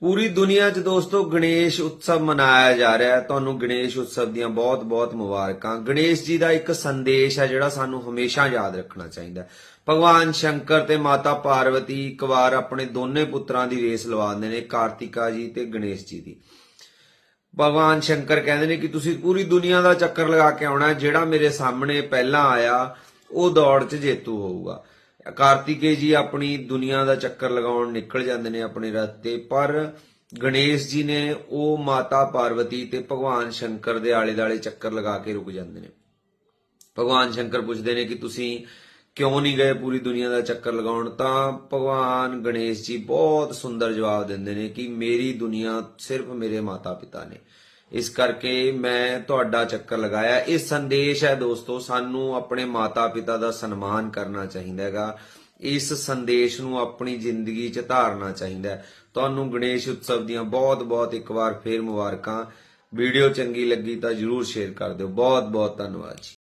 ਪੂਰੀ ਦੁਨੀਆ 'ਚ ਦੋਸਤੋ ਗਣੇਸ਼ ਉਤਸਵ ਮਨਾਇਆ ਜਾ ਰਿਹਾ ਹੈ। ਤੁਹਾਨੂੰ ਗਣੇਸ਼ ਉਤਸਵ ਦੀਆਂ ਬਹੁਤ-ਬਹੁਤ ਮੁਬਾਰਕਾਂ। ਗਣੇਸ਼ ਜੀ ਦਾ ਇੱਕ ਸੰਦੇਸ਼ ਹੈ ਜਿਹੜਾ ਸਾਨੂੰ ਹਮੇਸ਼ਾ ਯਾਦ ਰੱਖਣਾ ਚਾਹੀਦਾ ਹੈ। ਭਗਵਾਨ ਸ਼ੰਕਰ ਤੇ ਮਾਤਾ ਪਾਰਵਤੀ ਇੱਕ ਵਾਰ ਆਪਣੇ ਦੋਨੇ ਪੁੱਤਰਾਂ ਦੀ ਰੇਸ ਲਵਾਉਂਦੇ ਨੇ, ਕਾਰਤਿਕਾ ਜੀ ਤੇ ਗਣੇਸ਼ ਜੀ ਦੀ। ਭਗਵਾਨ ਸ਼ੰਕਰ ਕਹਿੰਦੇ ਨੇ ਕਿ ਤੁਸੀਂ ਪੂਰੀ ਦੁਨੀਆ ਦਾ ਚੱਕਰ ਲਗਾ ਕੇ ਆਉਣਾ ਜਿਹੜਾ ਮੇਰੇ ਸਾਹਮਣੇ ਪਹਿਲਾਂ ਆਇਆ, ਉਹ ਦੌੜ 'ਚ ਜੇਤੂ ਹੋਊਗਾ। ਕਾਰਤਿਕੇ ਜੀ ਆਪਣੀ ਦੁਨੀਆ ਦਾ ਚੱਕਰ ਲਗਾਉਣ ਨਿਕਲ ਜਾਂਦੇ ਨੇ ਆਪਣੇ ਰਸਤੇ ਪਰ ਗਣੇਸ਼ ਜੀ ਨੇ ਉਹ ਮਾਤਾ ਪਾਰਵਤੀ ਤੇ ਭਗਵਾਨ ਸ਼ੰਕਰ ਦੇ ਆਲੇ-ਦਾਲੇ ਚੱਕਰ ਲਗਾ ਕੇ ਰੁਕ ਜਾਂਦੇ ਨੇ। ਭਗਵਾਨ ਸ਼ੰਕਰ ਪੁੱਛਦੇ ਨੇ ਕਿ ਤੁਸੀਂ ਕਿਉਂ ਨਹੀਂ ਗਏ ਪੂਰੀ ਦੁਨੀਆ ਦਾ ਚੱਕਰ ਲਗਾਉਣ? ਤਾਂ ਭਗਵਾਨ ਗਣੇਸ਼ ਜੀ ਬਹੁਤ ਸੁੰਦਰ ਜਵਾਬ ਦਿੰਦੇ ਨੇ ਕਿ ਮੇਰੀ ਦੁਨੀਆ ਸਿਰਫ ਮੇਰੇ ਮਾਤਾ-ਪਿਤਾ ਨੇ। ਇਸ ਕਰਕੇ ਮੈਂ ਤੁਹਾਡਾ ਚੱਕਰ ਲਗਾਇਆ। ਇਹ ਸੰਦੇਸ਼ ਹੈ ਦੋਸਤੋ, ਸਾਨੂੰ ਆਪਣੇ ਮਾਤਾ-ਪਿਤਾ ਦਾ ਸਨਮਾਨ ਕਰਨਾ ਚਾਹੀਦਾ ਹੈਗਾ। ਇਸ ਸੰਦੇਸ਼ ਨੂੰ ਆਪਣੀ ਜ਼ਿੰਦਗੀ 'ਚ ਧਾਰਨਾ ਚਾਹੀਦਾ ਤੁਹਾਨੂੰ ਗਣੇਸ਼ ਉਤਸਵ ਦੀਆਂ ਬਹੁਤ-ਬਹੁਤ ਇੱਕ ਵਾਰ ਫੇਰ ਮੁਬਾਰਕਾਂ। ਵੀਡੀਓ ਚੰਗੀ ਲੱਗੀ ਤਾਂ ਜਰੂਰ ਸ਼ੇਅਰ ਕਰ ਦਿਓ। ਬਹੁਤ-ਬਹੁਤ ਧੰਨਵਾਦ ਜੀ।